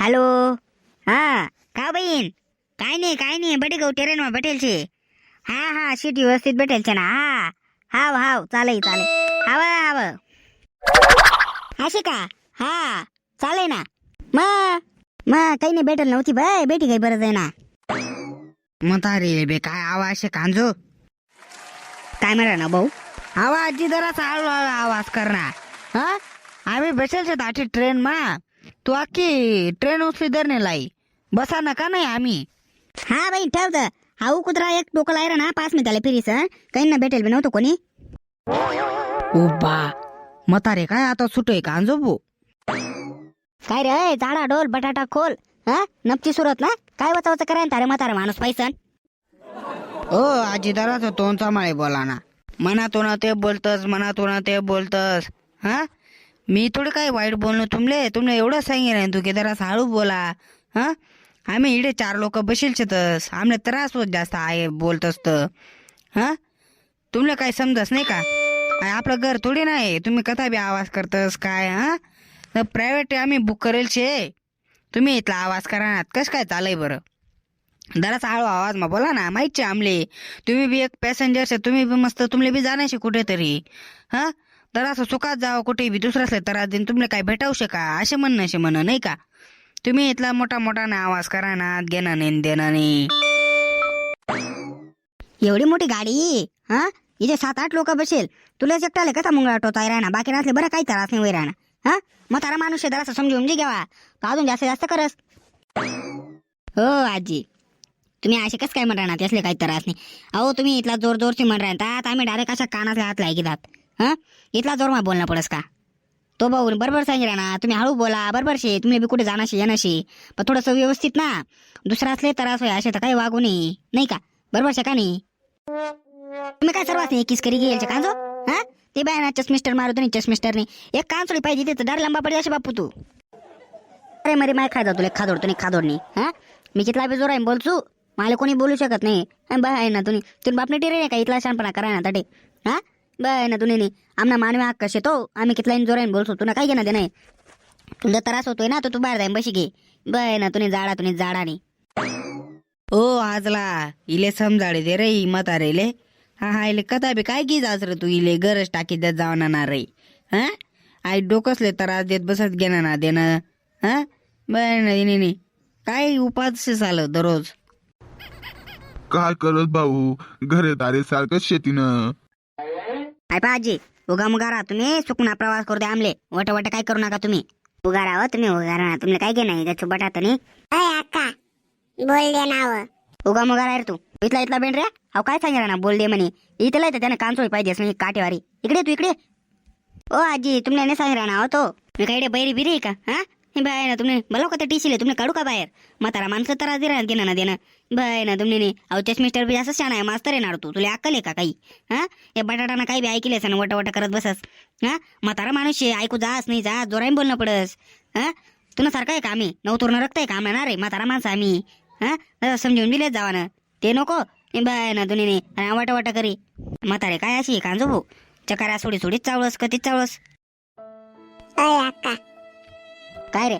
Hello? हां का हो बहीण? काय नाही काय नाही बटे गहू टेरेन मग भेटेल शे हा हा शीट व्यवस्थित भेटेल छे ना हा. हाव हाव चालेल चालेल. हवं हाव. असे का हा चालेल ना. म मग काही नाही भेटल नव्हती बाय बेटी काही बरं आहे ना म्हातारे बे काय आवाज कांजो? काय म्हणा ना भाऊ? आवाज जी जरा चालू आवाज करणार हा? आम्ही बसेल छे दाठी ट्रेन मा. तू आखी ट्रेन उचली धरणे लाई. बसा नका नाही आम्ही? हा बाई ठेवत हाऊ कुत्रा एक डोकं लायरा ना पाच मिनिटाला फिरीस हं. काही ना भेटेल बी नव्हतं कोणी. उबा मतारे काय आता सुटोय का अंजोबू? काय रे झाडा डोल बटाटा खोल हा? नपची सुरत ना? काय वचावचं करायला तारे म्हातारे माणूस पैसन? ओ आजी दराच तोंड सांभाळे बोला ना. मनातून ते बोलतस मनातून ते बोलतस हा? मी थोडं काय वाईट बोललो तुमले तुमने एवढं सांगितलं तू की जरा हळू बोला. हां? आम्ही इडे चार लोक बशील तस. आमने त्रास होत जास्त आहे बोलत असतं. हां? तुमला काही समजस नाही का? आपलं घर थोडी नाही. तुम्ही कथा बी आवाज करतस काय? हां? प्रायव्हेट आम्ही बुक करेल शे तुम्ही इथला आवाज करा ना. कसं काय चालय बरं? जरासा हळू आवाज मग बोला ना. माहीतचे आमले तुम्ही बी एक पॅसेंजर तुम्ही बी मस्त तुमले बी जाण्याशी कुठेतरी. हां? जरासं सुखात जावं कुठे बी दुसऱ्यासले त्रास देईन तुमले काय भेटावू शका? असे म्हणणं असे म्हण नाही का? तुम्ही इथला मोठा मोठा ना आवाज करा ना घेणं नाही देणं नाही. एवढी मोठी गाडी? हा? इथे सात आठ लोक बसेल. तुला एकटाले कसा मुंगळा टोचाय राहणार? बाकी नसले बरं काही त्रास नाही वय राहणार. हा? मग तारा माणूस आहे जरासं समजून घे घ्यावा तो अजून जास्त जास्त करस. हो आजी. तुम्ही असे कसं काय म्हणणार? त्यासले काही त्रास नाही. अहो तुम्ही इथला जोर जोरची म्हण राहतात आम्ही डायरेक्ट अशा कानातल्या हात लागी जात हा? इथला जोर मग बोलणं पडस का? तो भाऊ बरोबर सांगितलं ना तुम्ही हळू बोला बरोबर शे तुम्ही बी कुठे जाणाशी येणाशी पण थोडंसं व्यवस्थित ना दुसरा असले त्रास होय असे तर काही वागू नये. नाही का? बरोबर शे का नाही? तुम्ही काय सर्वात नाही किस करी गेल कांजो? हा? ते बाय ना चष्मिस्टर मारू नाही चष्मिस्टरने एक कांचोळी पाहिजे तिथं डार लांबा पडे असे बापू तू. अरे मरे माय खायचा तुला खादोडतो नाही हा? मी कितला बी जोर आहे बोलचू मला कोणी बोलू शकत नाही. बाय ना तुम्ही तुम्ही बापने टिरे नाही का इथला शानपणा करा ना तटे हा? बाय ना तुम्ही नाही आमना मानवी हक्क कसे तो आम्ही कितला जोर आहे बोलतो तुला काय घेणं दे नाही तुला त्रास होतोय ना तर तू बाहेर जाईन बशी घे. बाय ना तुम्ही जाडा तुम्ही जाडा नाही ओ आजला इले समजाडे दे रे म्हातारेले हा हा इले कथा बी काय की जास रे तू इले गरज टाकी देत जावं ना रे. हा? आई डोकसले त्रास देत बसत घेणं ना देणं. हा? नाही नाही. काय उपास झालं दररोज? काय करत भाऊ? घरे दारे सारखं शेतीनं. काय पाहिजे. उगा मुगा राहा तुम्ही सुकना प्रवास करू द्या आमले. वट वट काय करू नका तुम्ही. उगा राहा हो तुम्ही उगा राहा. तुम्ही काय घे नाही त्याचं बटात नाही अय अक्का बोल दे नाव. उगा मुगा राहा रे तू. इथला इथला बेंड रे अहो काय सांगितलं ना बोल दे म्हणे. इथला येतं त्याने कांचोळी पाहिजे असं काटेवारी इकडे तू इकडे ओ आजी तुम्ही नाही सांगितलं ना हो तो. मी काय बैरी बिरी आहे का? हा? बाय ना तुम्ही बोलाव का ते टीसीले तुम्ही काढू का बाहेर? म्हातारा माणसं तर दे घेणं ना देणं. बाय ना तुम्ही नाही अहो चष्मिस्टर बी असं शाणा आहे मास्तर येणार तू. तुला अक्कल आहे का काही? हा? या बटाटाना काही बी ऐकलेस ना वट वट करत बसस. हा? म्हातारा माणूस आहे ऐकू जास नाही जा जोराईन बोलणं पडस. हा? तुला सारखं आहे का आम्ही? नवतुरण रक्त आहे का आम्ही ना रे म्हातारा माणसं आम्ही. हा? समजून दिलेच जावा ना ते नको. बाय ना तुम्ही नाही आणि वाटा वाटा करी. म्हातारे काय अशी कांजो भाऊ चकारा सोडी सोडीच चावळस कधीच चावळस. काय रे?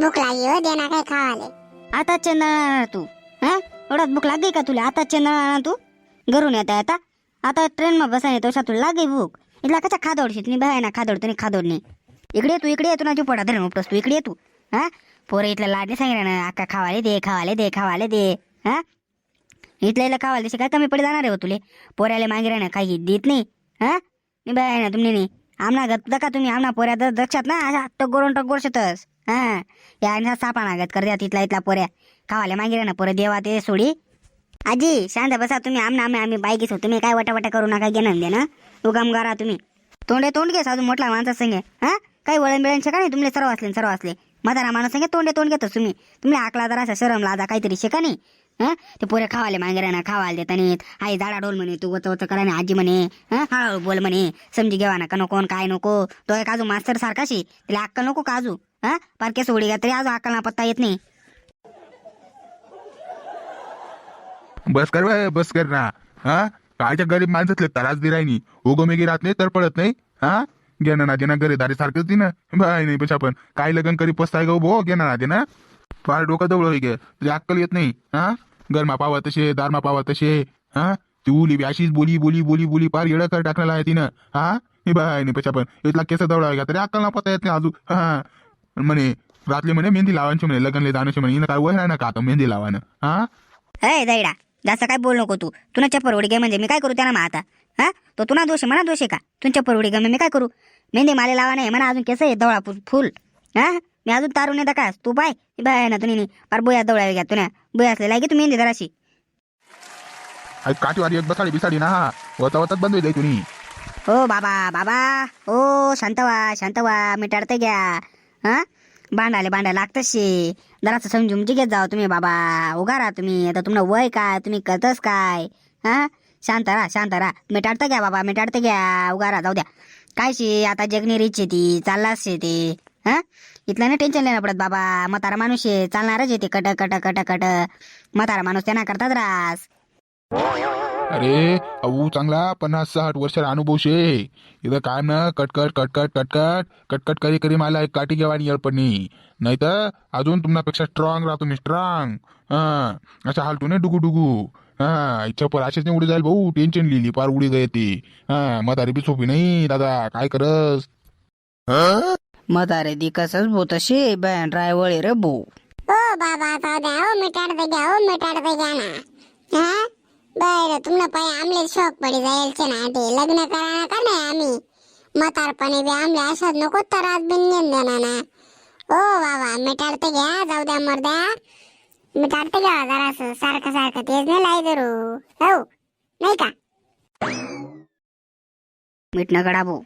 भूक लागली हो दे ना काय खावाले. आता चंदळ तू. हा? एवढ्यात भूक लागे का तुला? आता चंदळ तू? घरून येता आता? आता ट्रेन मग बसाय येतो तुला लागे भूक. इथला कसा खादोड नाही बाय ना खादोड तुम्ही खादोड नाही. इकडे तू इकडे येतो ना तू पडा धरण उपटस तू. इकडे ये तू. हा? पोरं इथलं लाडले सांगितलं ना अक्का खावाले दे खावाले दे खावाले दे. हा? इथल्या इथलं खावाले तसे काय कमी पडे जाणार आहे हो तुले? पोऱ्याला मागे ना काही देत नाही. हा? मी बाय ना तुम्ही नाही. आमना गत का तुम्ही आमना पोऱ्या दक्षात ना अशा टगोरून टगोर शेतस. हा? या आणि सापा नागत कर द्या तिथला इथला पोऱ्या. खावाले मागे ना पुरे देवा ते सोडी आजी शांत बसा तुम्ही आमना आम्ही आम्ही बाईक हो तुम्ही काय वटावटा करू नका घेणं दे ना उगाम गारा तुम्ही तोंडे तोंड घे साधू मोठला माणसा संगे हा काही वळण बिळण शिका नाही तुमले सर्व असले सर्व असले म्हातारा माणूस संगे तोंडे तोंड घेतो तुम्ही तुम्ही आकला जरा असा शरम लादा काहीतरी शिका नाही हा ते पोरे खावाले मागे ना खावाले देता नाहीत आई झाडा डोल म्हणे तू वच वच करा ना आजी म्हणे हा हळूहळू बोल म्हणे समजी घेवा ना का नको न काय नको तो एक मास्तर सारखाशी तिला अक्कल नको काजू हा पार केस सोडी घ्या तरी अजून अक्कल पत्ता येत नाही बस कर बे, बस कर ना. हा? कायच्या गरीब माणसातले त्रास दि राहिनी उगोमेगी राहत नाही तर पडत नाही. हा? घेणार ना देणार गरीदारी सारखंच ती ना. बाय नाही पछा पण. काय लगन करी पस्ताय गो भो? घेणं ना देणार फार डोकं जवळ होई गे. तुझी अक्कल येत नाही. हा? गरमा पावा तसे दारमा पावा तसे हा? ती उली बी अशीच बोली बोली बोली बोली पार येडं कर टाकलेला आहे तिनं. हा? हे बाय नाही पछा पण. इथला केस जवळ गा तरी अक्कल ना पता येत नाही अजून. हा? म्हणे रात्री म्हणे मेहंदी लावायची म्हणे लग्नले जाण्याची म्हणे. हिनं काय वय ना का आता मेहंदी लावानं हा? दैडा जास्त काय बोल नको तू. तुला चप्पर उडी घे म्हणजे मी काय करू त्यांना मग आता हा? तो तुला दोष आहे मला दोष आहे का? तुझ्या चप्पर उडी मी काय करू? मेहंदी माले लावा नाही म्हणा अजून केस आहे दवळा फुल. हा? मी अजून तारून येतं का? तू पाय. ती बाय ना तुम्ही पार बोया दवळा घ्या तुला बोया असलेला आहे की तू मेहंदी जराशी. काठीवारी एक बसाडी बिसाडी ना. वता वतात बंद होईल कुणी हो बाबा बाबा. ओ शांत व्हा शांत व्हा. मी टळते घ्या. हा? भांडाले भांडा लागतच शे जरासं समजून जिगेत जाओ तुम्ही बाबा. उगा राहा तुम्ही. आता तुमनं वय काय? तुम्ही करतच काय? हा? शांत राहा शांत राहा. मिटाडतं घ्या बाबा मिटाडतं घ्या. उगा राहा जाऊ द्या. काय शे आता जगणी रीच ती. चाललाच शे ते. हा? इथलं नाही टेन्शन नाही पडत बाबा. मतारा माणूस आहे. चालणारच येते कट कट कट कट. मतारा माणूस त्यांना करतात रास. अरे अऊ चांगला पन्नास साठ वर्षाचा अनुभव शे. इथं काय ना कटकट कटकट कटकट. कटकट करी करी मला एक काठी घेवानी येळपणी. नाही तर अजून तुमच्यापेक्षा स्ट्रॉंग राहा तुम्ही स्ट्रॉंग हा. अशा हालतो ना डुगू डुगू हा इच्छा पर अशीच नाही उडी जाईल भाऊ. टेन्शन लिहिली पार उडी गये ती. हा म्हातारी बी सोपी नाही दादा. काय करस? म्हातारे दी कसंच बोत शे बॅन ड्रायव्हर रे भाऊ. ओ बाबा जाऊ द्या हो मिटाडते घ्या हो मिटाडते घ्या ना. बरं तुम्हाला पाय आमले शौक पडी जायचे ना ते. लग्न करा का नाही आम्ही? म्हातारपणे बी आमले अशात नको त्रास बिन देणार ना. ओ बाबा मिटाडते घ्या जाऊ द्या मरद्या मिटाडते घ्या जरासं सारखं सारखं तेच नाही लाई धरू. हो नाही का? मिटणं गडा भाऊ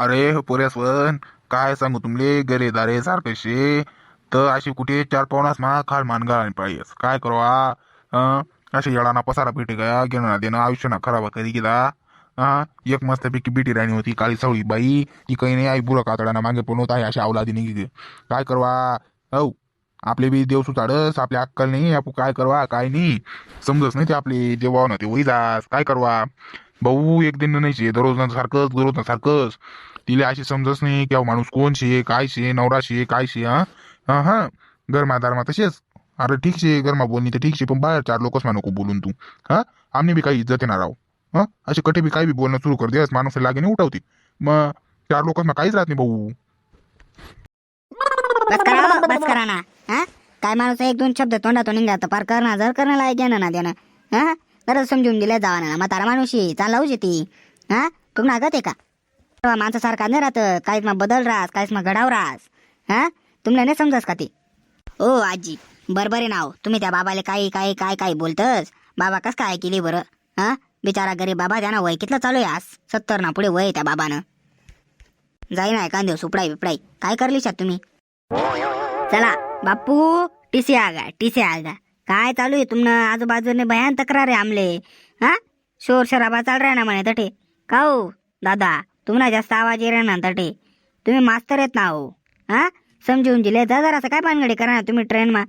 अरे पोऱ्यासवन काय सांगू तुमले गरे दारे सारखे शे तर अशी कुठे चार पावणास मा खाल मानगा पाहिजे काय करवा अशी येळाना पसारा भेटे गया घेणं देणं आयुष्य ना खराब कधी गेला? हा एक मस्तपैकी बिटी राणी होती काळी सावळी बाई. ती काही नाही आई बुरं कातडाना मागे पण होत आहे अशी अवलादी गे. काय करवा औ आपले बी देव सुचाडस आपले अक्कल नाही आपण काय करवा काय नाही. समजत नाही ते आपले जेव्हा ना ते वही जास काय करवा भाऊ एक दिन नाही दररोज ना सारखंच दररोज ना सारखंच. तिला अशी समजत नाही की अहो माणूस कोण शे काय शे नवरा शे काय शे हा हा हा गरमा दारमा तसेच अरे ठीक शे गरमा बोलणी तर ठीक शे पण बाहेर चार लोकच नको बोलून तू. हा? आम्ही बी काही इज्जत येणार आहो हा? असे कठे बी काही बी बोलणं सुरू कर देस माणूस लागेने उठवते. मग चार लोकांना काहीच राहत नाही भाऊ. बस करा हो, बस करा ना. हा? काय माणूस एक दोन शब्द तोंडातून निघात पार करणार जर करणं लायक घेणं ना देणं. हा? जरा समजून दिल्या जावा ना म्हातारा माणूस चालला चाललाच ती हा? तुम्हाला आगत आहे का? माणसासारखा नाही राहत. काहीच मग बदल राहस काहीच मग घडाव राहस हा? तुम्हाला नाही समजास का ते? ओ आजी बरोबर आहे नाव हो. तुम्ही त्या बाबाला काय काय काय काय बोलतस? बाबा कस काय केली बरं? हा? बिचारा गरीब बाबा त्यानं वय कितलं चालू आहे आज? सत्तर ना पुढे वय आहे त्या बाबानं. जाई ना एखाद्या सुपडाई बिपडाई काय करली शात तुम्ही? चला बापू टीसी आगा टीसी आगा. काय चालू आहे तुमनं? आजूबाजूने भयान तक्रार आहे आमले. हा? शोर शराबा चाल रहा ना म्हणे तटे का हो दादा तुम्हाला जास्त आवाज ये ना तटे तुम्ही मास्तर आहेत ना हो. हा? समजून दिले जा जरासं काय पानगडी करा ना तुम्ही ट्रेन मा?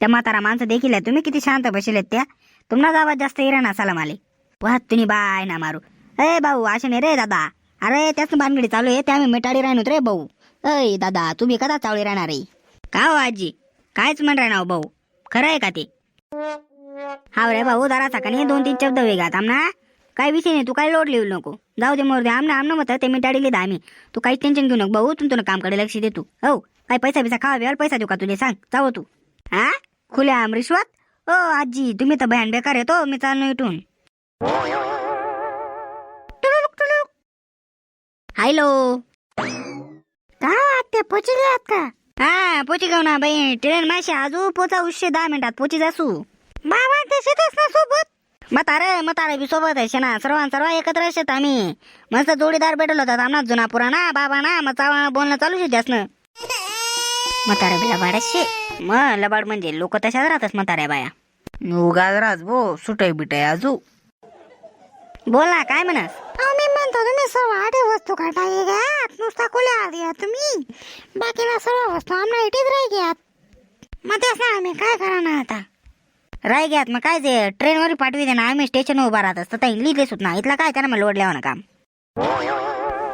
त्या म्हातारा माणसं देखील आहे तुम्ही किती शांत बसलेत त्या? तुम्हाला आवाज जास्त इरा ना माले. वाहत तुम्ही बाय ना मारू. अय भाऊ असे नाही रे दादा. अरे त्याच भानगडी चालू आहे त्या आम्ही मिटाडी राहणार रे भाऊ. अय दादा तुम्ही कदा चावळी राहणार का हो आजी? कायच म्हण राहणार हो भाऊ? खरं आहे का ते? हा रे भाऊ जरा सकाळी दोन तीन शब्द वेगात आमना काय विषय नाही तू काय लोड लिहू नको. जाऊ दे मोर दे. आमना आमना मत ते मिटाडी लिहिदा आम्ही. तू काहीच टेन्शन घेऊ नको भाऊ तुमचं कामकडे लक्ष दे तू. हो. काय पैसा बिसा खावा बिवार पैसा देऊ का तुले? सांग जाऊ तू. हा खुल्या आम रिश्वत ओ आजी तुम्ही तर भयान बेकार येतो मी चाललो इथून. हॅलो. का आत्या पोची आत का? हा पोची घेऊ ना बाई. ट्रेन माशी आजू पोचा उशे दहा मिनिटात पोची जासू. बाबा ते शेतच ना सोबत. म्हातारे म्हातारे बी सोबत आहे ना सर्वां सर्व एकत्र शेत आम्ही. मस्त जोडीदार भेटलो होतात आमना जुना पुराणा बाबा ना मग चावा बोलणं चालू शे ना म्हातारे बी लबाड शे मग लबाड म्हणजे लोक तशाच राहतात म्हाताऱ्या बाया. उगाच राज भो सुटाय बिटाय आजू. बोल ना काय म्हणस? मी म्हणतो तुम्ही सर्व आधी वस्तू काढाय घ्या नुसता खुल्या आधी तुम्ही. बाकीला सर्व वस्तू आम्हाला इथेच राही घ्यात. मग तेच ना आम्ही काय करा ना आता? राही घ्यात मग काय ते ट्रेनवर पाठवी दे ना आम्ही स्टेशन उभा राहत असतं लिहिलेच होत ना इथला काय त्यांना मग लोड ना काम?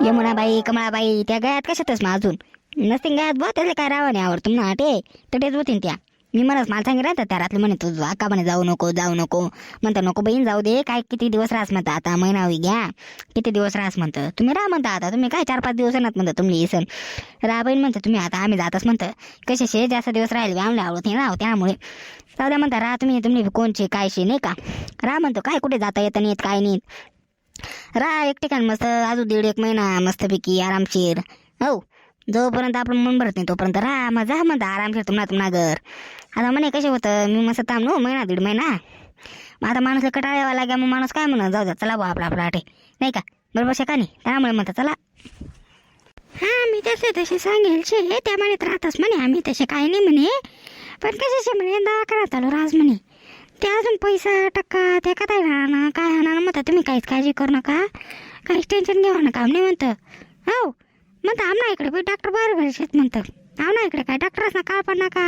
यमुनाबाई कमळाबाई त्या गयात कशातच मग अजून? नसते गायत बघ त्याला काय रावा नाही आवडतं म्हणून आटे तटेच होतीन त्या. मी म्हणत मला सांगितलं राहतात त्या रात्री म्हणे तू आका म्हणे जाऊ नको जाऊ नको. म्हणतं नको बहीण जाऊ दे. काय किती दिवस राहस म्हणता आता महिना होई घ्या. किती दिवस राहस म्हणतं? तुम्ही राहा म्हणता आता तुम्ही काय चार पाच दिवस येणार म्हणतं तुम्ही सण राहा बहीण म्हणतं तुम्ही आता आम्ही जातच म्हणतं. कशाशे? जास्त दिवस राहिले आम्ही आवडत नाही राहू त्यामुळे. जाऊ द्या म्हणता राहा तुम्ही तुम्ही कोणचे काय शे नाही का? राहा म्हणतो काय कुठे जाता येतं नाही येत काय नाहीत. राहा एक ठिकाण मस्त अजून दीड एक महिना मस्तपैकी आरामशीर. हो जोपर्यंत आपण मन भरत नाही तोपर्यंत राहा मग जा म्हणता आरामशीर तुम्हाला तुम्हाला घर. आता म्हणे कसे होतं? मी मस्त थांबलो महिना दीड महिना. मग आता माणूसला कटाळा यावा लागला मग माणूस काय म्हणत जाऊ द्या चला बुवा आपला आपला आठे. नाही का? बरोबर शका नाही? त्यामुळे म्हणता चला. हा मी तसे तसे सांगेल शे त्या म्हणत राहतच म्हणे आम्ही तसे काय नाही म्हणे. पण कशाचे म्हणे दाखारा चालू राज म्हणे. ते अजून पैसा टक्का ते का काय राहणार काय राहणार म्हणता तुम्ही काहीच काळजी करू नका. काहीच टेन्शन घेऊ नका आमने म्हणतं. हो. म्हणता आमना इकडे बी डॉक्टर बरं बरे शेत म्हणतं. आमना इकडे काय डॉक्टरच ना काळ पण नका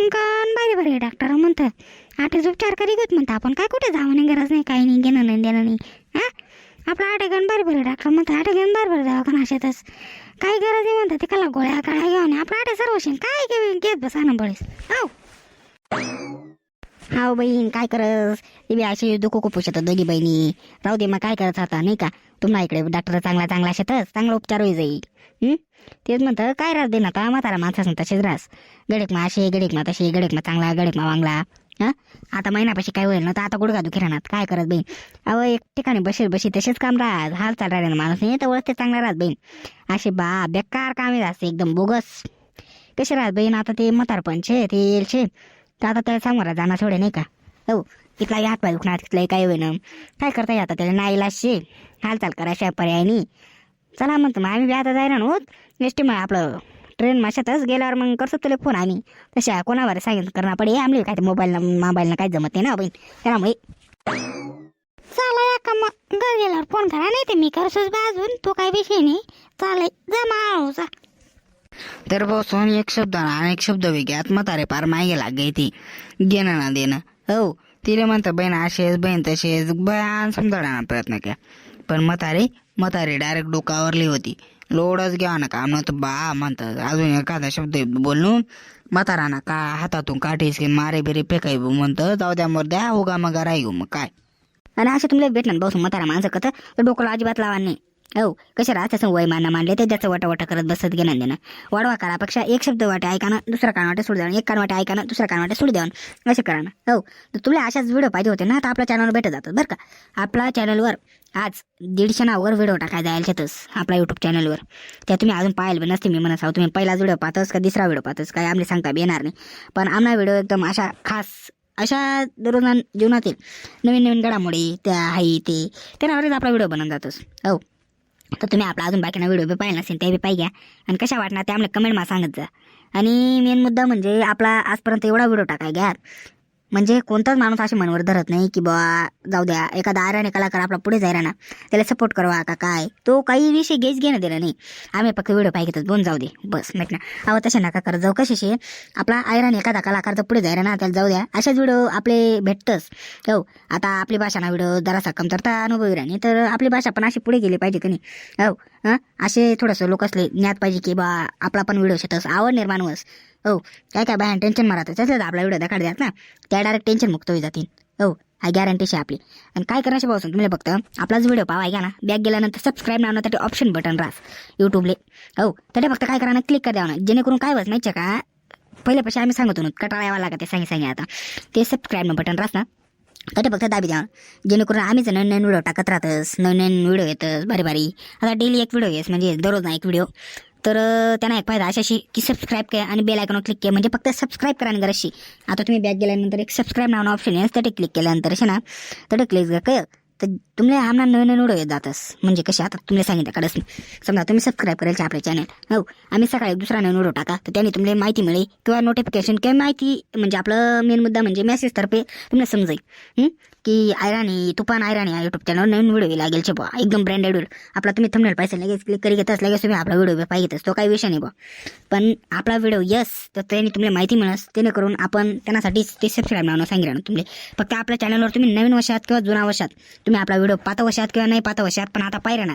गण बरे बरे डॉक्टर म्हणतं. आठच उपचार करी घेत म्हणतं. आपण काय कुठे जावं नाही गरज नाही काही नाही घेणं नाही देणं नाही. हा? आपलं आठे गण बारी बरे डॉक्टर म्हणतं. आठे गण बरं बरे दवाखाना शेतच काही गरज नाही म्हणतं. ते कला गोळ्या काळ्या घेऊन आपलं आठे सर्व शेण काय घेऊन घेत बसा ना बळीस हो हाव बहीण काय करस? ते बी असे दुःख खूप पुशत दोघी बहिणी. राहू दे मग काय करत आता नाही का? तुम्हाला इकडे डॉक्टर चांगला चांगला शेतच चांगला उपचार होई जाईल. तेच म्हणतं काय राहत दे ना आता म्हातारा माणसास तसेच रास गडेक मा असे गडेक मा तसे गडेक मा चांगला गडेक मा वांगला. हा? आता महिनापाशी काय होईल ना तर आता गुडघा दुखी राहणार. काय करत बहीण? अहो एक ठिकाणी बशीर बशी तसेच काम राहत. हाल चाल राहिले ना माणूस नाही तर ते चांगला राहत बहीण. असे बा बेकार कामे राहते एकदम बोगस. कसे राहत बहीण? आता ते म्हातारपणचे ते येलचे. तर आता त्याला सामोरा जाणार सोडे नाही का? हो तिथलाही हात पाय दुखणार तिथलाही काय होईना? काय करता येतं त्याला? नाही लाशे हालचाल करायच्या पर्याय नाही चला म्हणतो मग आम्ही बी आता जायना नव्हत एस टी मग आपलं ट्रेन माशातच गेल्यावर मग करतो तुला फोन आम्ही. तशा कोणावर सांगितलं करणं पडे? आमले काय ते मोबाईल मोबाईलनं काय जमत नाही ना बहीण? त्यामुळे चला का मग? घर गेल्यावर फोन करा नाही ते मी करतोच बा अजून. तो काय विषय नाही. चालेल जमा माळूचा तर बसून एक शब्द आणि शब्द वेगळ्यात म्हातारे पार मागे लागे ती. घेणं ना देणं. हो तिला म्हणतं बहीण असेच बहीण तसेच बयान समजावण्याचा प्रयत्न केला. पण म्हातारे म्हातारे डायरेक्ट डोकावरली होती. लोडच घ्या ना काम नव्हतं बा म्हणतात अजून एखादा शब्द बोलून म्हातारा ना का हातातून काठीस की मारे बिरे फेकाय म्हणतं जाऊ द्या मर द्या उगा मग राही मग काय? आणि असे तुमले भेटणार बसून म्हातारा माणसं कथं? डोकं अजिबात लावा नाही. हो कशा राहत तसं वय मांडले? ते त्याचं वाटा करत बसत घेणं देणं वाढवा काळापेक्षा एक शब्द वाटे ऐका ना दुसरा कान वाटे सोडू द्या एक कानवाटे वाटे ऐका ना दुसरा कान वाटे सोडू द्या असे करा ना हो तर तुला अशाच व्हिडिओ पाहिजे होते ना तर आपल्या चॅनलवर भेटत जातात बरं का? आपल्या चॅनलवर आज दीडशे नावर व्हिडिओ टाकायचा यायच्यातच आपल्या यूट्यूब चॅनलवर त्या तुम्ही अजून पाहायला बी नसते मी म्हणत आहो तुम्ही पहिलाच व्हिडिओ पाहतोस का दुसरा व्हिडिओ पाहतस काय आम्ही सांगता येणार नाही. पण आमना व्हिडिओ एकदम अशा खास अशा दररोजान जीवनातील नवीन नवीन घडामोडी त्या हाई ते त्यावरच आपला व्हिडिओ बनवून जातोस. हो तर तुम्ही आपला अजून बाकीना व्हिडिओ बी पाहिला नसेल ते बी पाहिजे आणि कशा वाटणार ते आम्हाला कमेंटमा सांगत जा. आणि मेन मुद्दा म्हणजे आपला आजपर्यंत एवढा व्हिडिओ टाकाय घ्या म्हणजे कोणताच माणूस असे मनवर धरत नाही की बा जाऊ द्या एखादा आयराने कलाकार आपला पुढे जायला ना त्याला सपोर्ट करवा का काय? तो काही विषय गेच घेणं दिला नाही. आम्ही फक्त व्हिडिओ पाहिजे बोन जाऊ दे. बस माहीत ना. अहो तसे नका करत जाऊ कशाशी आपला आयरान एखादा कलाकार तर पुढे जायला ना त्याला जाऊ द्या. अशाच व्हिडिओ आपले भेटतच. हो आता आपली भाषा ना व्हिडिओ जरासा कमतरता अनुभवी राहणे तर आपली भाषा पण अशी पुढे गेली पाहिजे की नाही. हो असे थोडंसं लोक असले ज्ञात पाहिजे की बा आपला पण व्हिडिओ शेतस. आवड निर्माण होस हो काय काय बाहेर टेन्शन मारत त्याच्यात आपला व्हिडिओ दाखल द्यात ना त्या डायरेक्ट टेन्शन मुक्त होई जातील. हो हा गॅरंटीशी आपली. आणि काय करायची पासून तुम्ही फक्त आपलाच व्हिडिओ पाहा ऐका ना. बॅग गेल्यानंतर सबस्क्राईब नाव ऑप्शन बटन रास युट्यूबले हो त्याच्या फक्त काय करा ना क्लिक कर ना जेणेकरून काय होत माहिती का पहिले पैसे आम्ही सांगतो ना कटाळा यावा लागत ते सांगे सांगे आता. ते सबस्क्राईब बटन रास ना. त्याचे फक्त दाबी द्या. जेणेकरून आम्हीच नवीन नवीन व्हिडिओ टाकत राहतस नवीन नवीन व्हिडिओ येतस भारी भारी. आता डेली एक व्हिडिओ येस म्हणजे दररोज ना एक व्हिडिओ तर त्यांना एक फायदा अशाशी की सबस्क्राईब करा आणि बेल आयकॉनवर क्लिक केलं म्हणजे फक्त सबस्क्राईब करा आणि गरजशी आता तुम्ही बॅक गेल्यानंतर एक सबस्क्राईब नावानं ऑप्शन आहे. त्याचे क्लिक केल्यानंतर असे ना तर क्लिक कळ तर तुम्हाला आम्हाला नवीन नवीन व्हिडिओ जातस म्हणजे कसे? आता तुम्ही सांगितलं कडस समजा तुम्ही सबस्क्राईब करायचे आपले चॅनल हो आम्ही सकाळी दुसरा नवीन व्हिडिओ टाका तर त्याने तुम्हाला माहिती मिळेल किंवा नोटिफिकेशन किंवा माहिती म्हणजे आपलं मेन मुद्दा म्हणजे मेसेजतर्फे तुम्हाला समजेल. की आयराणी तुफान आयराणी या युट्यूब चॅनल नवीन व्हिडिओ लागेल छे बुवा एकदम ब्रँडेड व्हिडिओ आपला तुम्ही थंबनेल पाहिजे लगेच क्लिक करी घेताच लगेच तुम्ही आपला व्हिडिओ पाहिजेतच तो काही विषय नाही बुवा पण आपला व्हिडिओ यस तर त्यांनी तुम्हाला माहिती मिळस जेणेकरून आपण त्यांनासाठी ते सबस्क्राईब नावं सांगितलं ना तुम्ही. फक्त आपल्या चॅनलवर तुम्ही नवीन वर्षात किंवा जुना वर्षात तुम्ही आपला व्हिडिओ पाच वर्षात किंवा नाही पाच वर्षात पण आता पाहिजे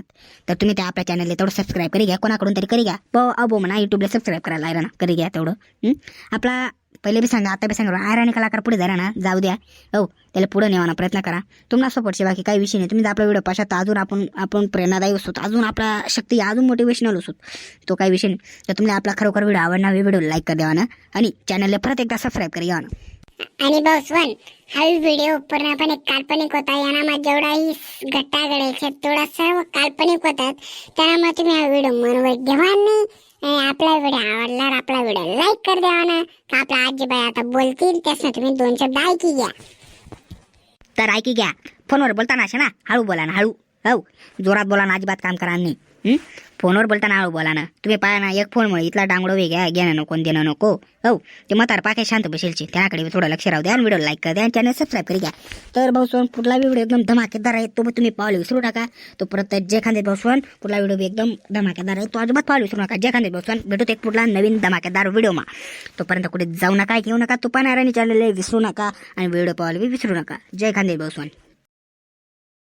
तर तुम्ही त्या आपल्या चॅनलला तेवढं सबस्क्राईब करी घ्या. कोणाकडून तरी करी घ्या. ब अबो म्हणा युट्यूबला सबस्क्राईब करायला आहे ना. करी घ्या तेवढं. आपला पहिले बी सांगा आता बी सांगा. आयराणी कलाकार पुढे झाला ना जाऊ द्या. हो त्याला पुढे नेवाना प्रयत्न करा. तुम्हाला सपोर्टचे बाकी काही विषय नाही. तुम्ही जर आपला व्हिडिओ पाशात तर अजून आपण आपण प्रेरणादायी असतो. अजून आपला शक्ती अजून मोटिवेशनल असतो तो काही विषय नाही. तर तुम्हाला आपला खरोखर व्हिडिओ आवडणार व्हिडिओ लाईक कर द्यावा ना. आणि चॅनलला परत एकदा सबस्क्राईब कर घ्यावा ना. आणि बसवन हा व्हिडिओ पूर्णपणे काल्पनिक होता. यानामा जेवढाही घट्टा घडायचे तेवढा सर्व काल्पनिक होतात. त्यामुळे तुम्ही हा व्हिडिओ मनवर घेवा नाही. आपला व्हिडिओ आवडला आपला व्हिडिओ लाईक कर द्यावा ना का आपला आजीबाई आता बोलतील त्यासनं तुम्ही दोन शब्द ऐकी घ्या. तर ऐकी घ्या. फोनवर बोलताना असे ना हळू बोला ना हळू. हो जोरात बोला ना अजिबात काम करा नाही? फोनवर बोलताना हळू बोला ना. तुम्ही पाहा ना एक फोनमुळे इथला डांगडो वेगळ्या घेणं नको आणि देणं नको. हो ते म्हातार पाके शांत बसेलचे. त्याकडे थोडं लक्ष राहू द्या आणि व्हिडिओ लाईक कर द्या आणि चॅनल सबस्क्राईब करी घ्या. तर भाऊ सोन पुढला व्हिडिओ एकदम धमाकेदार आहे. तो तुम्ही पावले विसरू नका. तो परत जे खांदे भाऊ सोन पुढला व्हिडिओ बी एकदम धमाकेदार आहे. तो अजिबात पावले विसरू नका. जे खांदे भाऊ सोन भेटू एक पुढला नवीन धमाकेदार व्हिडिओ मा. तोपर्यंत कुठे जाऊ नका घेऊ नका तुपानाराने चॅनल विसरू नका आणि व्हिडिओ पाहायला बी विसरू नका. जय खांदे भाऊ सोन.